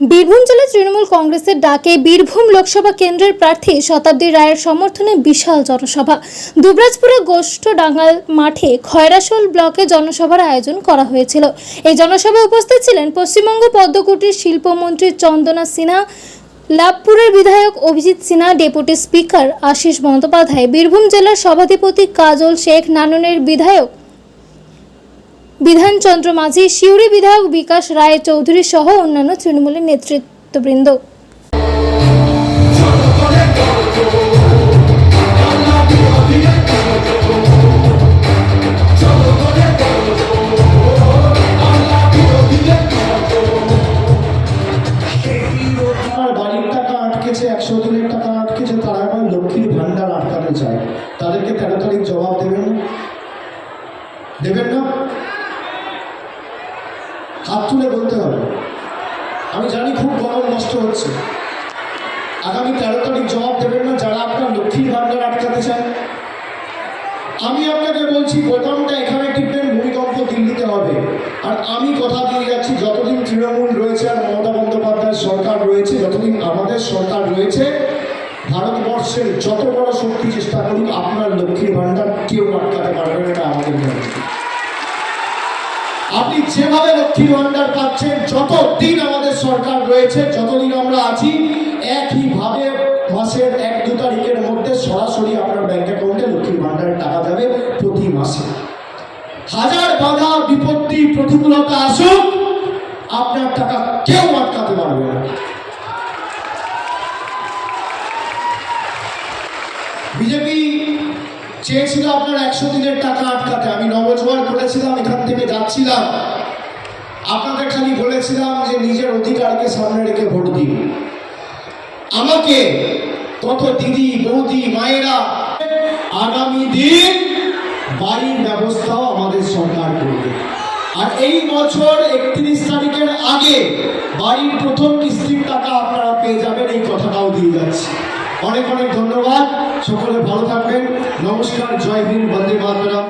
বীরভূম জেলা তৃণমূল কংগ্রেসের ডাকে বীরভূম লোকসভা কেন্দ্রের প্রার্থী শতাব্দী রায়ের সমর্থনে বিশাল জনসভা। দুবরাজপুরে গোষ্ঠডাঙ্গাল মাঠে খয়রাশোল ব্লকে জনসভার আয়োজন করা হয়েছিল। এই জনসভায় উপস্থিত ছিলেন পশ্চিমবঙ্গ পদ্মকুটির শিল্পমন্ত্রী চন্দনা সিনহা, লাভপুরের বিধায়ক অভিজিৎ সিনহা, ডেপুটি স্পিকার আশিস বন্দ্যোপাধ্যায়, বীরভূম জেলার সভাধিপতি কাজল শেখ, নাননের বিধায়ক বিধানচন্দ্র মাঝি, সিউড়ি বিধায়ক বিকাশ রায় চৌধুরী সহ অন্যান্য তৃণমূলের নেতৃত্ববৃন্দ। একশো টাকা দেবেন না? হাত তুলে বলতে হবে। আমি জানি খুব গরম নষ্ট হচ্ছে। আগামী তেরো তারিখ জবাব দেবেন না যারা আপনার লক্ষ্মীর ভান্ডার আটকাতে চায়। আমি আপনাকে বলছি, বোতামটা এখানে টিপবেন, ভূমিকম্প দিল্লিতে হবে। আর আমি কথা দিয়ে যাচ্ছি, যতদিন তৃণমূল রয়েছে আর মমতা বন্দ্যোপাধ্যায়ের সরকার রয়েছে, যতদিন আমাদের সরকার রয়েছে, ভারতবর্ষের যত বড় শক্তি চেষ্টা করুক, আপনার লক্ষ্মীর ভান্ডার কেউ আটকাতে পারবে না। যেভাবে লক্ষ্মীর ভান্ডার পাচ্ছেন, যতদিন আমাদের সরকার রয়েছে, যতদিন আমরা আছি, একইভাবে মাসের এক দু তারিখের মধ্যে সরাসরি আপনার ব্যাংক অ্যাকাউন্টে লক্ষ্মীর ভান্ডারের টাকা যাবে প্রতি মাসে। হাজার বাধা, বিপত্তি, প্রতিকূলতা আসুক, আপনার টাকা কেউ আটকাতে পারবে না। বিজেপি চেয়েছিল আপনার একশো দিনের টাকা আটকাতে, আমি নবজোয়ার করেছিলাম এখান থেকে যাচ্ছিলাম। আপনাদের খালি বলেছিলাম যে নিজের অধিকারকে সামনে রেখে ভোট দিন। আমাকে কত দিদি, বৌদি, মায়েরা, আগামী দিন বাড়ির ব্যবস্থাও আমাদের সরকার করবে। আর এই বছর একত্রিশ তারিখের আগে বাড়ির প্রথম কিস্তির টাকা আপনারা পেয়ে যাবেন, এই কথাটাও দিয়ে যাচ্ছি। অনেক অনেক ধন্যবাদ। সকলে ভালো থাকবেন। নমস্কার। জয় হিন্দ। বন্দে মাতরম।